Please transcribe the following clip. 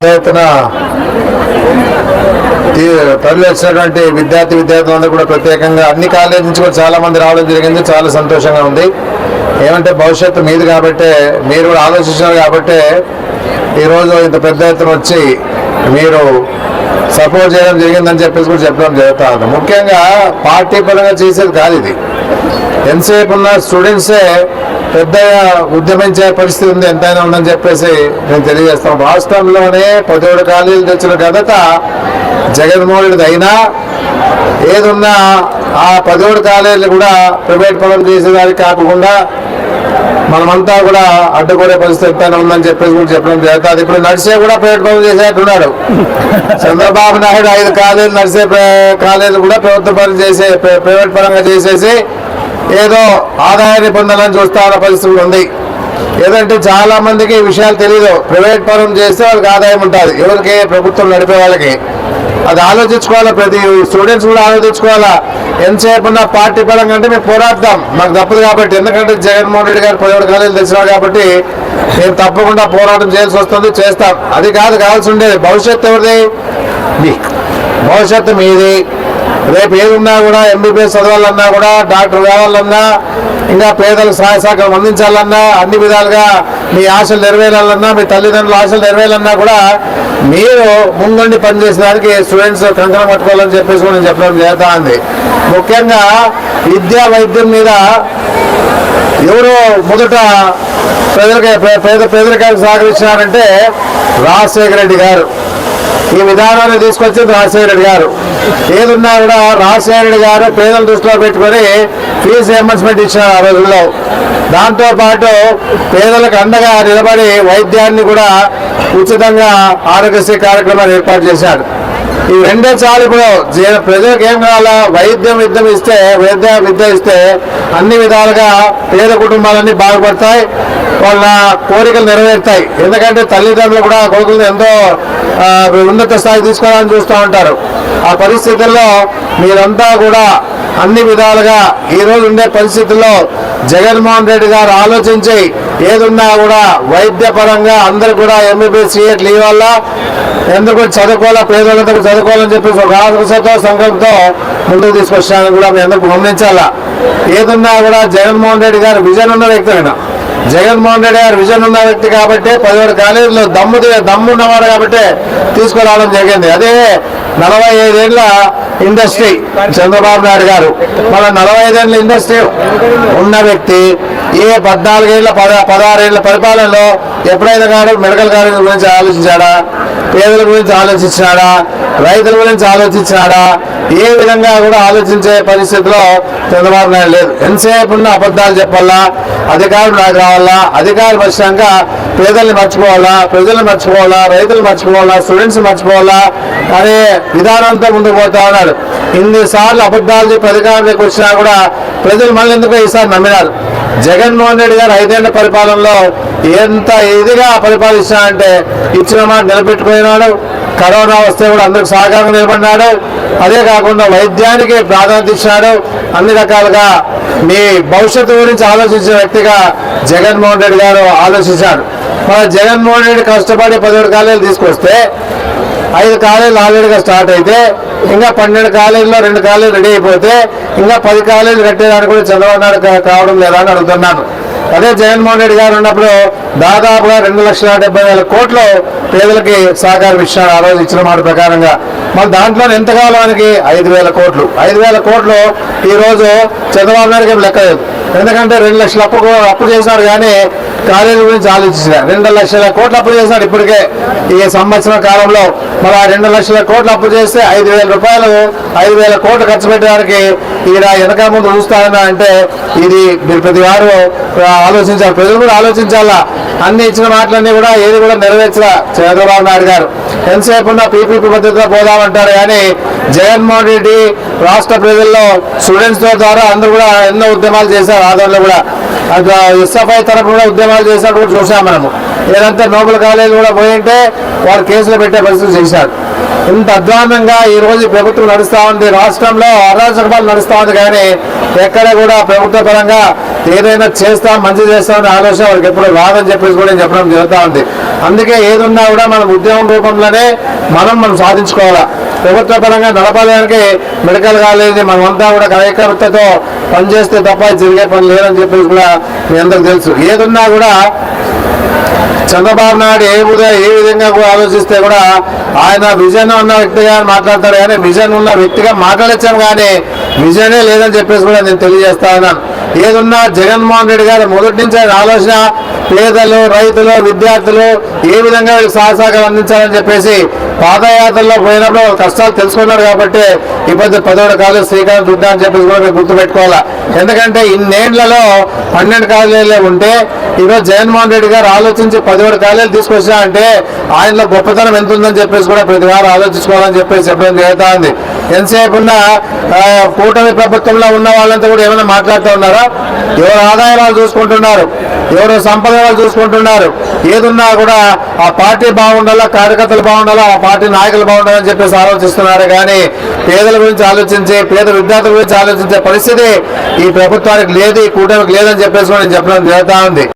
ఎత్తున తీ- విద్యార్థి విద్యార్థులందరూ కూడా ప్రత్యేకంగా అన్ని కాలేజీ నుంచి కూడా చాలా మంది రావడం జరిగింది. చాలా సంతోషంగా ఉంది. ఏమంటే భవిష్యత్తు మీది కాబట్టి మీరు కూడా ఆలోచించారు కాబట్టి ఈరోజు ఇంత పెద్ద ఎత్తున వచ్చి మీరు సపోర్ట్ చేయడం జరిగిందని చెప్పేసి కూడా చెప్పడం జరుగుతుంది ముఖ్యంగా పార్టీ పరంగా చేసేది కాదు ఇది. ఎంతసేపు ఉన్న స్టూడెంట్సే పెద్దగా ఉద్యమించే పరిస్థితి ఉంది ఎంతైనా ఉందని చెప్పేసి నేను తెలియజేస్తాం రాష్ట్రంలోనే పదిహేడు కాలేజీలు తెచ్చిన ఘనత జగన్మోహన్ అయినా ఏదున్నా ఆ పదిహేడు కాలేజీలు కూడా ప్రైవేట్ పనులు చేసేదానికి కాకుండా మనమంతా కూడా అడ్డుకునే పరిస్థితి ఎంతైనా ఉందని చెప్పేసి కూడా చెప్పడం జరుగుతుంది. ఇప్పుడు నడిచే కూడా ప్రైవేట్ పనులు చేసేట్టున్నాడు. చంద్రబాబు నాయుడు ఐదు కాలేజీలు నడిచే కాలేజీలు కూడా ప్రభుత్వ పనులు చేసే ప్రైవేట్ పరంగా చేసేసి ఏదో ఆదాయాన్ని పొందాలని చూస్తా ఉన్న పరిస్థితి ఉంది. ఏదంటే చాలా మందికి ఈ విషయాలు తెలియదు ప్రైవేట్ పరం చేస్తే వాళ్ళకి ఆదాయం ఉంటుంది. ఎవరికి? ప్రభుత్వం నడిపే వాళ్ళకి. అది ఆలోచించుకోవాలా ప్రతి స్టూడెంట్స్ కూడా ఆలోచించుకోవాలా? ఎంతసేపు ఉన్న పార్టీ పరంగా అంటే మేము పోరాడతాం. మాకు తప్పదు కాబట్టి. ఎందుకంటే జగన్మోహన్ రెడ్డి గారు పదిహేడు కాలేజీలు తెచ్చినారు కాబట్టి మేము తప్పకుండా పోరాటం చేయాల్సి వస్తుంది చేస్తాం. అది కాదు కావాల్సి ఉండేది. భవిష్యత్తు ఎవరిది? భవిష్యత్తు మీది. రేపు ఏదున్నా కూడా ఎంబీబీఎస్ చదవాలన్నా కూడా డాక్టర్ కావాలన్నా ఇంకా పేదలకు సహాయ సహకారం అందించాలన్నా అన్ని విధాలుగా మీ ఆశలు నెరవేరాలన్నా మీ తల్లిదండ్రుల ఆశలు నెరవేరాలన్నా కూడా మీరు ముందుండి పనిచేసేదానికి స్టూడెంట్స్ కంకణం పట్టుకోవాలని చెప్పేసి కూడా నేను చెప్పడం చేస్తా ఉంది. ముఖ్యంగా విద్యా వైద్యం మీద ఎవరు మొదట పేదరిక పేద పేదరికానికి సహకరించినారంటే రాజశేఖర రెడ్డి గారు. ఈ విధానాన్ని తీసుకొచ్చింది రాజశేఖర గారు. ఏదున్నా కూడా రాజశేఖర గారు పేదల దృష్టిలో పెట్టుకొని ఫీజు రియంబర్స్మెంట్ ఇచ్చారు ఆ రోజుల్లో. దాంతో పాటు పేదలకు అండగా నిలబడి వైద్యాన్ని కూడా ఉచితంగా ఆరోగ్యశ్రీ కార్యక్రమాన్ని ఏర్పాటు చేశారు. ఈ రెండే చాలు ఇప్పుడు. ప్రజలకు ఏం కావాలా? వైద్యం విద్యం ఇస్తే వైద్య విద్య ఇస్తే అన్ని విధాలుగా పేద కుటుంబాలన్నీ బాగుపడతాయి వాళ్ళ కోరికలు నెరవేరుతాయి. ఎందుకంటే తల్లిదండ్రులు కూడా కొడుకులను ఎంతో ఉన్నత స్థాయి తీసుకోవాలని చూస్తూ ఉంటారు. ఆ పరిస్థితుల్లో మీరంతా కూడా అన్ని విధాలుగా ఈ రోజు ఉండే పరిస్థితుల్లో జగన్మోహన్ రెడ్డి గారు ఆలోచించి ఏదున్నా కూడా వైద్య పరంగా అందరు కూడా ఎంబీబీఎస్ సీఎట్లు ఇవ్వాల ఎందుకు చదువుకోవాలా? పేదలంతా చదువుకోవాలని చెప్పేసి ఒక ఆశతో సంఘంతో ముందుకు తీసుకొచ్చానని కూడా మీ ఎందుకు గమనించాలా? ఏదున్నా కూడా జగన్మోహన్ రెడ్డి గారు విజన్ ఉన్న వ్యక్తి అయినా జగన్మోహన్ రెడ్డి గారు విజన్ ఉన్న వ్యక్తి కాబట్టి పదిహేడు కాలేజీలో దమ్ము దమ్ము ఉన్నవాడు కాబట్టి తీసుకురావడం జరిగింది. అదే నలభై ఐదేళ్ళ ఇండస్ట్రీ. చంద్రబాబు నాయుడు గారు. మన నలభై ఐదేళ్ళ ఇండస్ట్రీ ఉన్న వ్యక్తి ఏ పద్నాలుగేళ్ళ పద పదహారేళ్ళ పరిపాలనలో ఎప్పుడైనా కానీ మెడికల్ కాలేజీ గురించి ఆలోచించాడా? పేదల గురించి ఆలోచించాడా రైతుల గురించి ఆలోచించినాడా? ఏ విధంగా కూడా ఆలోచించే పరిస్థితిలో చంద్రబాబు నాయుడు లేదు ఎంతసేపు ఉన్న అబద్ధాలు చెప్పాలా? అధికారులు నాకు రావాలా? అధికారులు వచ్చినాక పేదల్ని మర్చిపోవాలా? ప్రజలు మర్చిపోవాలా? రైతులు మర్చిపోవాలా? స్టూడెంట్స్ మర్చిపోవాలా? అనే విధానంతో ముందుకు పోతా ఉన్నాడు. ఇన్నిసార్లు అబద్ధాలు చెప్పి అధికారంలోకి వచ్చినా కూడా ప్రజలు మళ్ళీ ఎందుకు ఈసారి నమ్మినారు? జగన్మోహన్ రెడ్డి గారు ఐదేళ్ళ పరిపాలనలో ఎంత ఇదిగా పరిపాలించినాడంటే ఇచ్చిన మాట నిలబెట్టుకున్నాడు కరోనా వస్తే కూడా అందరికి సహకారం నిలబడినాడు. అదే కాకుండా వైద్యానికి ప్రాధాన్యత ఇచ్చినాడు. అన్ని రకాలుగా మీ భవిష్యత్తు గురించి ఆలోచించిన వ్యక్తిగా జగన్మోహన్ రెడ్డి గారు ఆలోచించాడు మన జగన్మోహన్ రెడ్డి కష్టపడి పదిహేడు కాలేజీలు తీసుకొస్తే ఐదు కాలేజీలు ఆల్రెడీగా స్టార్ట్ అయితే ఇంకా పన్నెండు కాలేజీలో రెండు కాలేజీలు రెడీ అయిపోతే ఇంకా పది కాలేజీలు కట్టేదానికి కూడా చంద్రబాబు నాయుడు కావడం లేదా అని అడుగుతున్నాను. అదే జగన్మోహన్ రెడ్డి గారు ఉన్నప్పుడు దాదాపుగా రెండు లక్షల డెబ్బై వేల కోట్లు పేదలకి సహకారం ఇచ్చినాడు ఆ రోజు ఇచ్చిన మాట ప్రకారంగా. మళ్ళీ దాంట్లో ఎంత కావాలి మనకి? ఐదు వేల కోట్లు. ఐదు వేల కోట్లు ఈరోజు చంద్రబాబు నాయుడుకి లెక్క లేదు. ఎందుకంటే రెండు లక్షల అప్పు అప్పు చేశారు కానీ కాలేజీ గురించి ఆలోచించిన. రెండు లక్షల కోట్లు అప్పు చేసినాడు ఇప్పటికే ఈ సంవత్సరం కాలంలో. మరి ఆ రెండు లక్షల కోట్లు అప్పు చేస్తే ఐదు వేల రూపాయలు ఐదు వేల కోట్లు ఖర్చు పెట్టడానికి ఈయన వెనక ముందు చూస్తారని అంటే ఇది మీరు ప్రతి వారు ఆలోచించాలి. ప్రజలు కూడా ఆలోచించాలా? అన్ని ఇచ్చిన మాటలన్నీ కూడా ఏది కూడా నెరవేర్చలా? చంద్రబాబు నాయుడు గారు. ఎంతసేపు ఉన్న పీపీపీ పద్ధతిలో పోదామంటారు కానీ జగన్మోహన్ రెడ్డి రాష్ట్ర ప్రజల్లో స్టూడెంట్స్ ద్వారా అందరూ కూడా ఎన్నో ఉద్యమాలు చేశారు ఆదరణలో కూడా. ఎస్ఎఫ్ఐ తరఫు కూడా ఉద్యమం చేసినట్టు కూడా చూసాం మనము. ఏదంతా నోబెల్ కాలేజ్ కూడా పోయింటే వారు కేసులు పెట్టే పరిస్థితి చేశారు ఇంత అధ్వానంగా ఈ రోజు ప్రభుత్వం నడుస్తూ ఉంది. రాష్ట్రంలో అరాచకపాలు నడుస్తూ ఉంది కానీ ఎక్కడ కూడా ప్రభుత్వ పరంగా ఏదైనా చేస్తాం మంచి చేస్తామని ఆలోచన వాళ్ళకి ఎప్పుడు రాదని చెప్పేసి కూడా నేను చెప్పడం జరుగుతూ ఉంది. అందుకే ఏదున్నా కూడా మనం ఉద్యమం రూపంలోనే మనం మనం సాధించుకోవాలా. ప్రభుత్వ పరంగా నడపడానికి మెడికల్ కాలేజీ మనమంతా కూడా కార్యకర్తతో పనిచేస్తే తప్ప జరిగే పని లేదని చెప్పేసి కూడా మీ అందరికి తెలుసు. ఏదున్నా కూడా చంద్రబాబు నాయుడు ఏ విధంగా ఏ విధంగా కూడా ఆలోచిస్తే కూడా ఆయన విజన్ ఉన్న వ్యక్తిగా మాట్లాడతారు కానీ విజన్ ఉన్న వ్యక్తిగా మాట్లాడచ్చాను కానీ విజనే లేదని చెప్పేసి కూడా నేను తెలియజేస్తా ఉన్నాను. ఏదున్నా జగన్మోహన్ రెడ్డి గారు మొదటి నుంచి ఆయన ఆలోచన పేదలు రైతులు విద్యార్థులు ఏ విధంగా వీళ్ళకి సహసాకారం అందించాలని చెప్పేసి పాదయాత్రలో పోయినప్పుడు కష్టాలు తెలుసుకున్నారు కాబట్టి ఇబ్బంది పదవుడు కాదు శ్రీకారం శ్రీకాంత్ దుడ్డా అని చెప్పేసి కూడా మీరు గుర్తుపెట్టుకోవాలా? ఎందుకంటే ఇన్నేళ్ళలో పన్నెండు కాలేజీలే ఉంటే ఈరోజు జగన్మోహన్ రెడ్డి గారు ఆలోచించి పదిహేడు కాలేజీలు తీసుకొచ్చా అంటే ఆయనలో గొప్పతనం ఎంత ఉందని చెప్పేసి కూడా ప్రతి వారు ఆలోచించుకోవాలని చెప్పేసి చెప్పడం జరుగుతా ఉంది ఎంతసేపు ఉన్న కూటమి ప్రభుత్వంలో ఉన్న వాళ్ళంతా కూడా ఏమైనా మాట్లాడుతూ ఉన్నారా? ఎవరు ఆదాయాలు చూసుకుంటున్నారు? ఎవరు సంపద చూసుకుంటున్నారు? ఏదున్నా కూడా ఆ పార్టీ బాగుండాలా కార్యకర్తలు బాగుండాలా ఆ పార్టీ నాయకులు బాగుండాలని చెప్పేసి ఆలోచిస్తున్నారు. కానీ పేదల గురించి ఆలోచించే పేద విద్యార్థుల గురించి ఆలోచించే పరిస్థితి ఈ ప్రభుత్వానికి లేదు ఈ కూటమికి లేదని చెప్పేసి కూడా నేను చెప్పడం జరుగుతూ ఉంది.